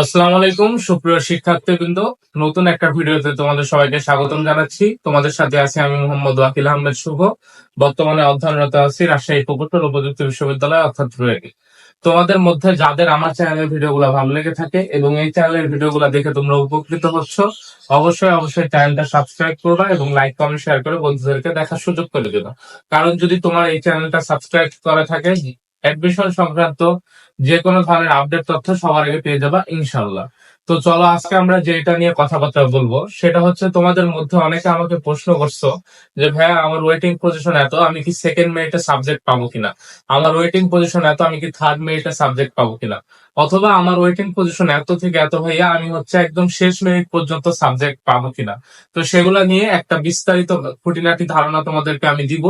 আসসালামু আলাইকুম, সুপ্রিয় শিক্ষার্থী শিক্ষার্থীবৃন্দ। নতুন একটা ভিডিওতে তোমাদের সবাইকে স্বাগতম জানাচ্ছি। তোমাদের সাথে আছি আমি মোহাম্মদ ওয়াকিল আহমেদ শুভ। বর্তমানে অধ্যয়নরত আছি রাজশাহী প্রকৌশল উপযুক্ত বিশ্ববিদ্যালয়, অর্থাৎ রুয়েটে তোমাদের মধ্যে যাদের আমার চ্যানেলের ভিডিওগুলো ভালো লেগে থাকে এবং এই চ্যানেলের ভিডিওগুলো দেখে তোমরা উপকৃত হচ্ছ, অবশ্যই অবশ্যই চ্যানেলটা সাবস্ক্রাইব করবা এবং লাইক, কমেন্ট, শেয়ার করে বন্ধুদেরকে দেখার সুযোগ করে দেবা। কারণ যদি তোমার এই চ্যানেলটা সাবস্ক্রাইব করা থাকে অ্যাডমিশন সংক্রান্ত যে কোনো ধরনের আপডেট তথ্য সবার আগে পেয়ে যাবা ইনশাল্লাহ তো চলো আজকে আমরা যেটা নিয়ে কথাবার্তা বলব সেটা হচ্ছে তোমাদের মধ্যে অনেকে আমাকে প্রশ্ন করছ যে ভাইয়া আমার ওয়েটিং পজিশন এত আমি কি সেকেন্ড মেরিটে সাবজেক্ট পাবো কিনা? আমার ওয়েটিং পজিশন এত আমি কি থার্ড মেরিটে সাবজেক্ট পাবো কিনা? অথবা আমার ওয়েটিং পজিশন এত থেকে এত ভাইয়া আমি হচ্ছে একদম শেষ মিনিট পর্যন্ত সাবজেক্ট পাবো কিনা? তো সেগুলা নিয়ে একটা বিস্তারিত খুঁটিনাটি ধারণা তোমাদেরকে আমি দিব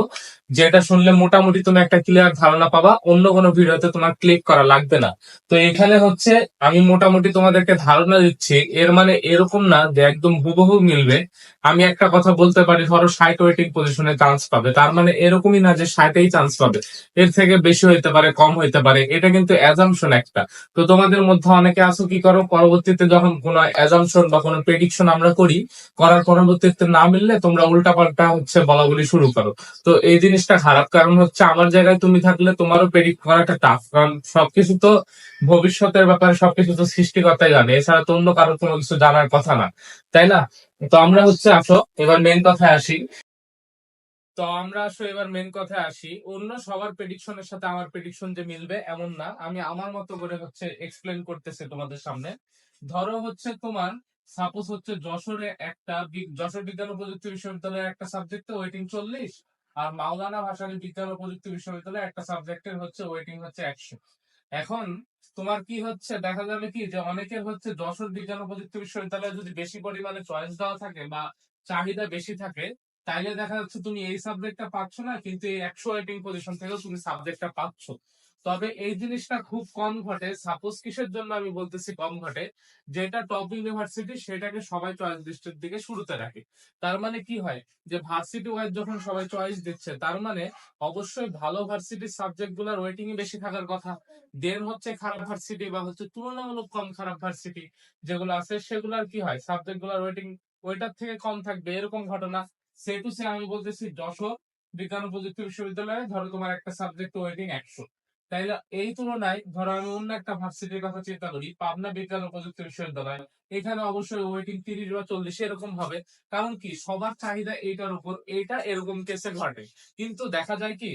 যেটা শুনলে মোটামুটি তুমি একটা ক্লিয়ার ধারণা পাবা অন্য কোনো ভিডিওতে তোমার ক্লিক করা লাগবে না। তো এখানে হচ্ছে আমি মোটামুটি তোমাদেরকে ধারণা দিচ্ছি, এর মানে এরকম না যে একদম হুবহু মিলবে। আমি একটা কথা বলতে পারি, ধরো ষাট ওয়েটিং পজিশনে চান্স পাবে। তার মানে এরকমই না যে ষাটেই চান্স পাবে। এর থেকে বেশি হইতে পারে, কম হইতে পারে, এটা কিন্তু অ্যাজামশন একটা। তো তোমাদের মধ্যে অনেকে আছো, কি করো? পরবর্তীতে যখন কোনো অ্যাজামশন বা কোনো প্রেডিকশন আমরা করি, করার পরবর্তীতে না মিললে তোমরা উল্টা পাল্টা হচ্ছে বলা বলি শুরু করো। তো এই জিনিসটা খারাপ। কারণ হচ্ছে আমার জায়গায় তুমি থাকলে তোমারও প্রেডিক্ট করাটা টাফ কারণ সবকিছু তো ভবিষ্যতের ব্যাপারে সবকিছু তো সৃষ্টিকর্তাই জানে, এছাড়া তো অন্য কারও কোনো কিছু জানার কথা না। তাই না? তো আমরা হচ্ছে আসো, এবার মেন কথায় আসি। তো আমরা আসো, এবার মেন কথায় আসি। অন্য সবার প্রেডিকশনের সাথে আমার প্রেডিকশন যে মিলবে, এমন না। আমি আমার মতো করে হচ্ছে এক্সপ্লেন করতেছি তোমাদের সামনে। ধরো হচ্ছে তোমার সাপোজ হচ্ছে যশোরে একটা যশোর বিজ্ঞান ও প্রযুক্তি বিশ্ববিদ্যালয়ের একটা সাবজেক্টে ওয়েটিং চল্লিশ, আর মাওলানা ভাসানী বিজ্ঞান ও প্রযুক্তি বিশ্ববিদ্যালয়ে একটা সাবজেক্টের হচ্ছে ওয়েটিং হচ্ছে একশো। এখন তোমার কি হচ্ছে? দেখা যাবে কি যে অনেকের হচ্ছে যশোর বিজ্ঞান ও প্রযুক্তি বিশ্ববিদ্যালয়ে যদি বেশি পরিমাণে চয়েস দেওয়া থাকে বা চাহিদা বেশি থাকে, তাইলে দেখা যাচ্ছে তুমি এই সাবজেক্টটা পাচ্ছ না, কিন্তু এই একশো ওয়েটিং পজিশন থেকেও তুমি সাবজেক্টটা পাচ্ছ। তবে এই জিনিসটা খুব কম ঘটে। সাপোজ কিসের জন্য আমি বলতেছি কম ঘটে? যেটা টপ ইউনিভার্সিটি সেটাকে সবাই চয়েস লিস্টের দিকে শুরুতে রাখে। তার মানে কি হয়? যে ভার্সিটি ওয়াইজ যখন সবাই চয়েস দিচ্ছে, তার মানে অবশ্যই ভালো ভার্সিটির সাবজেক্টগুলার ওয়েটিং বেশি থাকার কথা। দেন হচ্ছে খারাপ ভার্সিটি বা হচ্ছে তুলনামূলক কম খারাপ ভার্সিটি যেগুলো আছে, সেগুলার কি হয়? সাবজেক্টগুলার ওয়েটিং ওইটার থেকে কম থাকবে, এরকম ঘটনা। সে টু সে আমি বলতেছি যশোর বিজ্ঞান প্রযুক্তি বিশ্ববিদ্যালয়ে ধরো তোমার একটা সাবজেক্ট ওয়েটিং একশো। তাইলে এই তুলনায় ধরো আমি অন্য একটা ভার্সিটির কথা চিন্তা করি, পাবনা বিজ্ঞান উপযুক্ত বিশ্ববিদ্যালয়। এখানে অবশ্যই ওয়েটিং তিরিশ বা চল্লিশ এরকম হবে। কারণ কি? সবার চাহিদা এইটার উপর, এইটা এরকম কেসে ঘটে। কিন্তু দেখা যায় কি?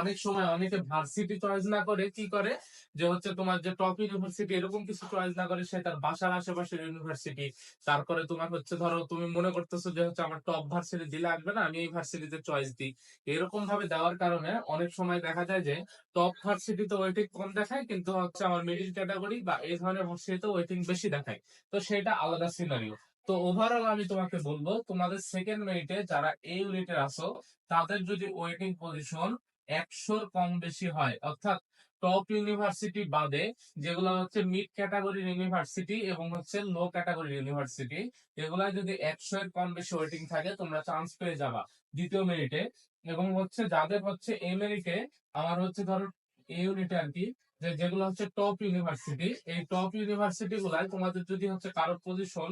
অনেক সময় অনেকে ভার্সিটি চয়েস না করে কি করে? যে হচ্ছে তোমার যে টপ ইউনিভার্সিটি এরকম কিছু চয়েস না করে, সে তার বাসার আশেপাশের ইউনিভার্সিটি তারপরে তোমার হচ্ছে ধরো তুমি মনে করতেছো যে হচ্ছে আমার টপ ভার্সিটি দিলে আসবে না, আমি এই ভার্সিটিতে চয়েস দিই। এরকম ভাবে দেওয়ার কারণে অনেক সময় দেখা যায় যে টপ ভার্সিটি ভার্সিটিতে ওয়েটিং কম দেখায়, কিন্তু হচ্ছে আমার মিডিল ক্যাটাগরি বা এই ধরনের ভার্সিটিতে ওয়েটিং বেশি দেখায়। তো সেটা আলাদা সিনারিও তো ওভারঅল আমি তোমাকে বলব, তোমাদের সেকেন্ড মেরিটে যারা এই ইউনিটের আসো তাদের যদি ওয়েটিং পজিশন একশোর কম বেশি হয়। অর্থাৎ টপ ইউনিভার্সিটি বাদে যেগুলো হচ্ছে মিড ক্যাটাগরির ইউনিভার্সিটি এবং হচ্ছে লো ক্যাটাগরির ইউনিভার্সিটি এগুলা যদি একশো এর কম বেশি ওয়েটিং থাকে, তোমরা চান্স পেয়ে যাবা দ্বিতীয় মেরিটে এবং হচ্ছে যাদের হচ্ছে এই মেরিটে আমার হচ্ছে ধরো এই ইউনিটে আর কি যে যেগুলো হচ্ছে টপ ইউনিভার্সিটি এই টপ ইউনিভার্সিটি গুলায় তোমাদের যদি হচ্ছে কারও পজিশন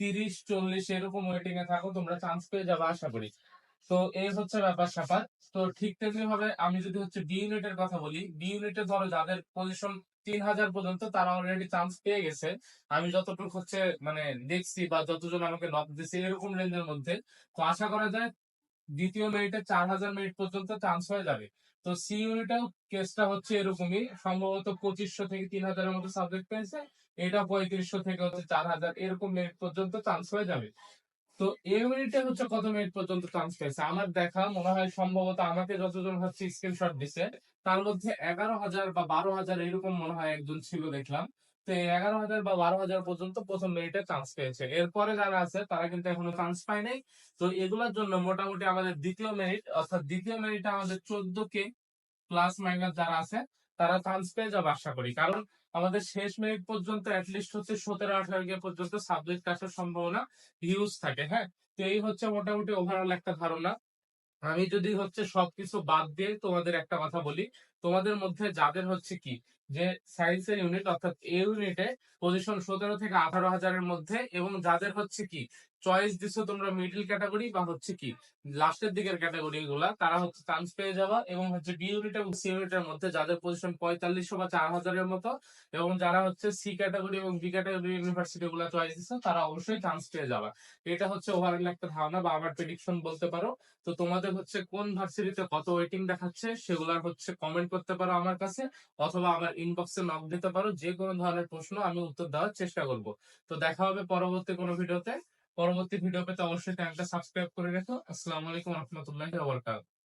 তিরিশ, চল্লিশ এরকম ওয়েটিং এ থাকো, তোমরা চান্স পেয়ে যাবে, আশা করি। তো এই হচ্ছে ব্যাপার স্যাপার। তো ঠিক তেমনি ভাবে আমি যদি হচ্ছে বি ইউনিটের কথা বলি বি ইউনিটে ধরো যাদের পজিশন তিন হাজার পর্যন্ত, তারা অলরেডি চান্স পেয়ে গেছে। আমি যতটুকু হচ্ছে মানে দেখছি বা যতজন আমাকে নক দিচ্ছে, এরকম রেঞ্জের মধ্যে। তো আশা করা যায় দ্বিতীয় মেরিটে চার হাজার মিনিট পর্যন্ত চান্স হয়ে যাবে। তো সি ইউনিটেও কেসটা হচ্ছে এরকমই। সম্ভবত পঁচিশশো থেকে তিন হাজারের মতো সাবজেক্ট পেয়েছে। এটা পঁয়ত্রিশশো থেকে হচ্ছে চার হাজার, এরকম মিনিট পর্যন্ত চান্স হয়ে যাবে। তো এই মিনিটে হচ্ছে কত মিনিট পর্যন্ত চান্স পেয়েছে? আমার দেখা মনে হয় সম্ভবত আমাকে যতজন হচ্ছে স্ক্রিনশট দিছে, তার মধ্যে এগারো হাজার বা বারো হাজার এরকম মনে হয় একজন ছিল দেখলাম। তো এগারো হাজার বা বারো হাজার পর্যন্ত প্রথম মেরিটে চান্স পেয়েছে। এরপরে যারা আছে, তারা কিন্তু এখনও চান্স পায় নাই। তো এগুলোর জন্য মোটামুটি আমাদের দ্বিতীয় মেরিট অর্থাৎ দ্বিতীয় মেরিটে আমাদের চোদ্দ কে প্লাস মাইনাস যারা আছে তারা চান্স পেয়ে যাবে আশা করি। কারণ আমাদের শেষ মিনিট পর্যন্ত অ্যাটলিস্ট হচ্ছে সতেরো, আঠারো পর্যন্ত সাবজেক্ট আসার সম্ভাবনা হিউজ থাকে হ্যাঁ? তো এই হচ্ছে মোটামুটি ওভারঅল একটা ধারণা। আমি যদি হচ্ছে সবকিছু বাদ দিয়ে তোমাদের একটা কথা বলি, তোমাদের মধ্যে যাদের হচ্ছে কি, যে সায়েন্সের ইউনিট অর্থাৎ এ ইউনিটে পজিশন সতেরো থেকে আঠারো হাজারের মধ্যে এবং যাদের হচ্ছে কি চয়েস দিছো তোমরা মিডল ক্যাটাগরি বা হচ্ছে কি লাস্টের দিকের ক্যাটাগরি গুলা। তারা হচ্ছে চান্স পেয়ে যাবা এবং হচ্ছে বি ইউনিট এবং সি ইউনিটের মধ্যে যাদের পজিশন পঁয়তাল্লিশশো বা চার হাজারের মতো এবং যারা হচ্ছে সি ক্যাটাগরি এবং বি ক্যাটাগরি ইউনিভার্সিটি গুলা চয়েস দিছো, তারা অবশ্যই চান্স পেয়ে যাবা। এটা হচ্ছে ওভারঅল একটা ধারণা বা আমার প্রেডিকশন বলতে পারো। তো তোমাদের হচ্ছে কোন ভার্সিটিতে কত ওয়েটিং দেখাচ্ছে সেগুলার হচ্ছে কমেন্ট করতে পারো আমার কাছে অথবা আমার ইনবক্সে নক দিতে পারো। যে কোনো ধরনের প্রশ্ন আমি উত্তর দেওয়ার চেষ্টা করব। তো দেখা হবে পরবর্তী কোনো ভিডিওতে পরবর্তী ভিডিও পেতে অবশ্যই চ্যানেলটা সাবস্ক্রাইব করে রেখো। আসসালামু আলাইকুম রহমতুল্লাহ